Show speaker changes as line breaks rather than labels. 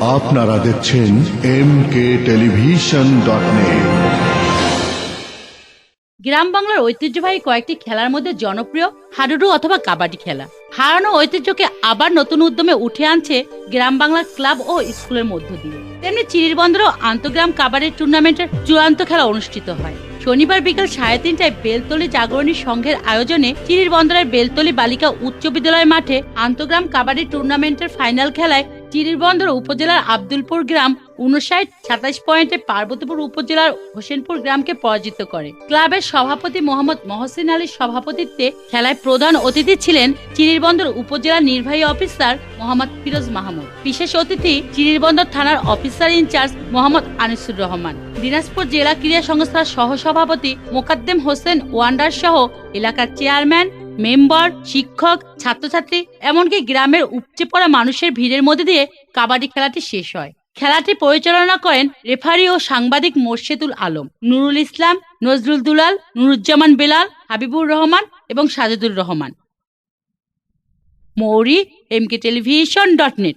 আপনারা দেখছেন M K television dot
গ্রাম বাংলার ঐতিহ্যবাহী কয়েকটি খেলার মধ্যে জনপ্রিয় হাডুডু অথবা কাবাডি খেলা। হারানো ঐতিহ্যকে আবার নতুন উদ্যমে উঠে আনছে গ্রাম বাংলার ক্লাব ও স্কুলের মধ্য দিয়ে। তেমনি চিরির চিরিরবন্দরও আন্তগ্রাম কাবাডি টুর্নামেন্টের চূড়ান্ত খেলা অনুষ্ঠিত হয়। শনিবার বিকেল সাড়ে তিনটায় বেলতলি জাগরণী সংঘের আয়োজনে চিরির বন্দরের বেলতলি বালিকা উচ্চ বিদ্যালয় মাঠে আন্তগ্রাম কাবাডি টুর্নামেন্টের ফাইনাল খেলায় চিরিরবন্দর উপজেলার আব্দুলপুর গ্রাম উনষাট সাতাশ পয়েন্টে পার্বতীপুর উপজেলার হোসেনপুর গ্রামকে পরাজিত করে। ক্লাবের সভাপতি মোহাম্মদ মহসিন আলীর সভাপতিত্বে খেলায় প্রধান অতিথি ছিলেন চিরিরবন্দর উপজেলা নির্বাহী অফিসার মোহাম্মদ ফিরোজ মাহমুদ। বিশেষ অতিথি চিরিরবন্দর থানার officer in charge Mohammad Anisur Rahman. Dinajpur জেলা ক্রীড়া সংস্থার সহসভাপতি মোকাদ্দেম হোসেন ওয়ান্ডার সহ এলাকার চেয়ারম্যান মেম্বার, শিক্ষক, ছাত্রছাত্রী, এমনকি গ্রামের উপচে পড়া মানুষের ভিড়ের মধ্যে দিয়ে কাবাডি খেলাটি শেষ হয়। খেলাটি পরিচালনা করেন রেফারি ও সাংবাদিক মোর্শেদুল আলম, নুরুল ইসলাম, নজরুল দুলাল, নুরুজ্জামান বেলাল, হাবিবুর রহমান এবং সাজেদুর রহমান। মৌরি, এমকে টেলিভিশন ডট নেট।